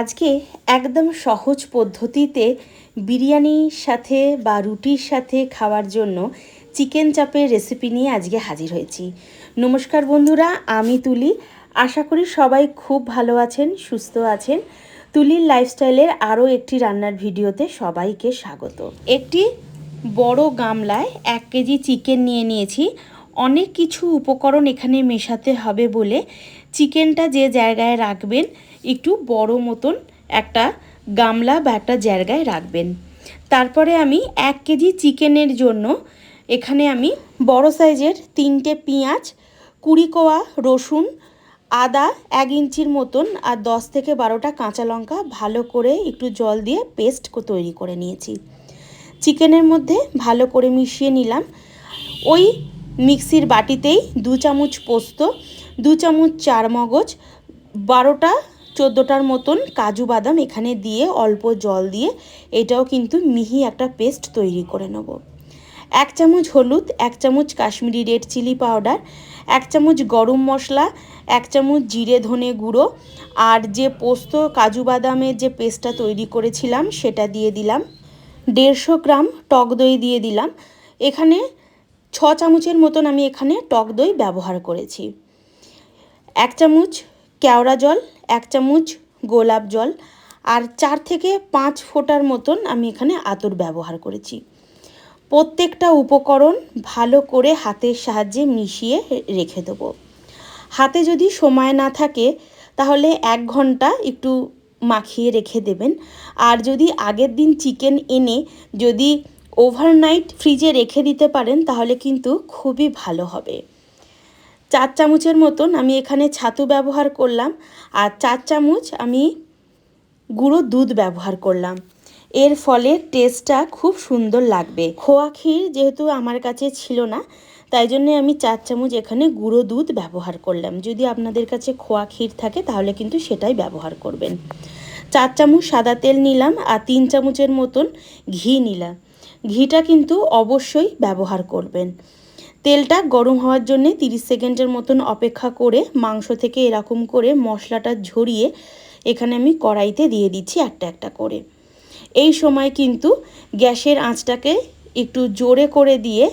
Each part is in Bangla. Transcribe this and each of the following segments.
আজকে একদম সহজ পদ্ধতিতে বিরিয়ানির সাথে বা রুটির সাথে খাওয়ার জন্য চিকেন চাপের রেসিপি নিয়ে আজকে হাজির হয়েছি। নমস্কার বন্ধুরা, আমি তুলি। আশা করি সবাই খুব ভালো আছেন, সুস্থ আছেন। তুলির লাইফস্টাইলের আরও একটি রান্নার ভিডিওতে সবাইকে স্বাগত। একটি বড় গামলায় এক কেজি চিকেন নিয়ে নিয়েছি। অনেক কিছু উপকরণ এখানে মেশাতে হবে বলে চিকেনটা যে জায়গায় রাখবেন, একটু বড় মতন একটা গামলা বা একটা জায়গায় রাখবেন। তারপরে আমি এক কেজি চিকেনের জন্য এখানে আমি বড় সাইজের তিনটে পেঁয়াজ, কুড়ি কোয়া রসুন, আদা এক ইঞ্চির মতন আর দশ থেকে বারোটা কাঁচা লঙ্কা ভালো করে একটু জল দিয়ে পেস্ট তৈরি করে নিয়েছি। চিকেনের মধ্যে ভালো করে মিশিয়ে নিলাম। ওই মিক্সির বাটিতেই দু চামচ পোস্ত, দু চামচ চার মগজ বারোটা চোদ্দোটার মতন কাজু বাদাম এখানে দিয়ে অল্প জল দিয়ে এটাও কিন্তু মিহি একটা পেস্ট তৈরি করে নেব। এক চামচ হলুদ, এক চামচ কাশ্মীরি রেড চিলি পাউডার, এক চামচ গরম মশলা, এক চামচ জিরে ধনে গুঁড়ো আর যে পোস্ত কাজু বাদামের যে পেস্টটা তৈরি করেছিলাম সেটা দিয়ে দিলাম। দেড়শো গ্রাম টক দই দিয়ে দিলাম। এখানে ছ চামচের মতন আমি এখানে টক দই ব্যবহার করেছি। এক চামচ কেওড়া জল, এক চামচ গোলাপ জল আর চার থেকে পাঁচ ফোঁটার মতন আমি এখানে আতর ব্যবহার করেছি। প্রত্যেকটা উপকরণ ভালো করে হাতের সাহায্যে মিশিয়ে রেখে দেবো। হাতে যদি সময় না থাকে, তাহলে এক ঘণ্টা একটু মাখিয়ে রেখে দেবেন। আর যদি আগের দিন চিকেন এনে যদি ওভারনাইট ফ্রিজে রেখে দিতে পারেন, তাহলে কিন্তু খুবই ভালো হবে। চার চামচের মতন আমি এখানে ছাতু ব্যবহার করলাম, আর চার চামচ আমি গুঁড়ো দুধ ব্যবহার করলাম। এর ফলে টেস্টটা খুব সুন্দর লাগবে। খোয়া ক্ষীর যেহেতু আমার কাছে ছিল না, তাই জন্য আমি চার চামচ এখানে গুঁড়ো দুধ ব্যবহার করলাম। যদি আপনাদের কাছে খোয়া ক্ষীর থাকে, তাহলে কিন্তু সেটাই ব্যবহার করবেন। চার চামচ সাদা তেল নিলাম, আর তিন চামচের মতন ঘি নিলাম। ঘিটা কিন্তু অবশ্যই ব্যবহার করবেন। তেলটা গরম হওয়ার জন্যে তিরিশ সেকেন্ডের মতন অপেক্ষা করে মাংস থেকে এরকম করে মশলাটা ঝরিয়ে এখানে আমি কড়াইতে দিয়ে দিচ্ছি একটা একটা করে। এই সময় কিন্তু গ্যাসের আঁচটাকে একটু জোরে করে দিয়ে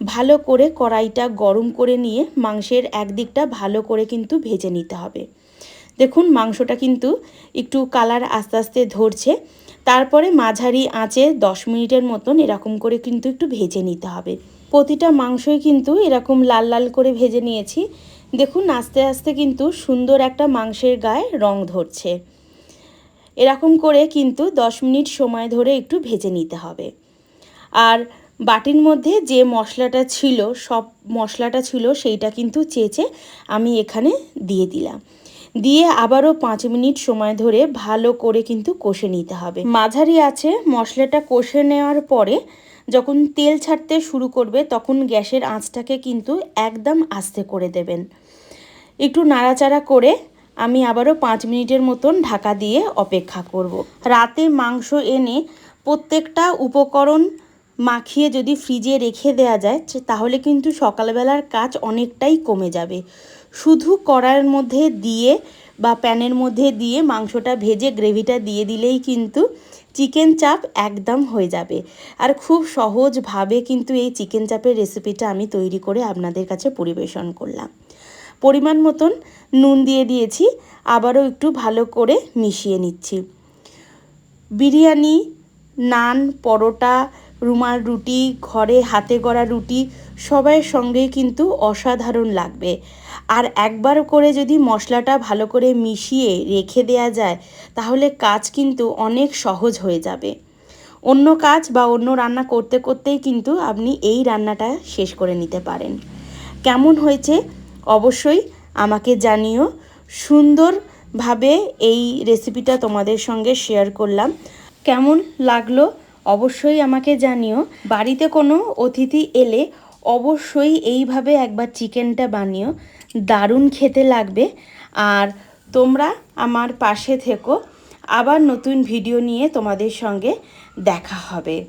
ভালো করে কড়াইটা গরম করে নিয়ে মাংসের একদিকটা ভালো করে কিন্তু ভেজে নিতে হবে। দেখুন মাংসটা কিন্তু একটু কালার আস্তে আস্তে ধরছে। তারপরে মাঝারি আঁচে দশ মিনিটের মতন এরকম করে কিন্তু একটু ভেজে নিতে হবে। প্রতিটা মাংসই কিন্তু এরকম লাল লাল করে ভেজে নিয়েছি। দেখুন, আস্তে আস্তে কিন্তু সুন্দর একটা মাংসের গায়ে রং ধরছে। এরকম করে কিন্তু দশ মিনিট সময় ধরে একটু ভেজে নিতে হবে। আর বাটির মধ্যে যে মশলাটা ছিল, সব মশলাটা ছিল, সেইটা কিন্তু চেঁচে আমি এখানে দিয়ে দিলাম। দিয়ে আবারও পাঁচ মিনিট সময় ধরে ভালো করে কিন্তু কষে নিতে হবে। মাঝারি আছে, মশলাটা কষে নেওয়ার পরে যখন তেল ছাড়তে শুরু করবে তখন গ্যাসের আঁচটাকে কিন্তু একদম আস্তে করে দেবেন। একটু নাড়াচাড়া করে আমি আবারও পাঁচ মিনিটের মতন ঢাকা দিয়ে অপেক্ষা করব। রাতে মাংস এনে প্রত্যেকটা উপকরণ মাখিয়ে যদি ফ্রিজে রেখে দেওয়া যায়, তাহলে কিন্তু সকালবেলার কাজ অনেকটাই কমে যাবে। শুধু কড়াইয়ের মধ্যে দিয়ে বা প্যানের মধ্যে দিয়ে মাংসটা ভেজে গ্রেভিটা দিয়ে দিলেই কিন্তু চিকেন চাপ একদম হয়ে যাবে। আর খুব সহজভাবে কিন্তু এই চিকেন চাপের রেসিপিটা আমি তৈরি করে আপনাদের কাছে পরিবেশন করলাম। পরিমাণ মতন নুন দিয়ে দিয়েছি, আবারও একটু ভালো করে মিশিয়ে নিচ্ছি। বিরিয়ানি, নান, পরোটা, রুমাল রুটি, ঘরে হাতে গড়া রুটি সবাইয়ের সঙ্গেই কিন্তু অসাধারণ লাগবে। আর একবার করে যদি মশলাটা ভালো করে মিশিয়ে রেখে দেয়া যায়, তাহলে কাজ কিন্তু অনেক সহজ হয়ে যাবে। অন্য কাজ বা অন্য রান্না করতে করতেই কিন্তু আপনি এই রান্নাটা শেষ করে নিতে পারেন। কেমন হয়েছে? অবশ্যই আমাকে জানিও। সুন্দরভাবে এই রেসিপিটা তোমাদের সঙ্গে শেয়ার করলাম। কেমন লাগল? অবশ্যই আমাকে জানিও। বাড়িতে কোনো অতিথি এলে অবশ্যই এইভাবে একবার চিকেনটা বানিও। দারুণ খেতে লাগবে। আর তোমরা আমার পাশে থেকো। আবার নতুন ভিডিও নিয়ে তোমাদের সঙ্গে দেখা হবে।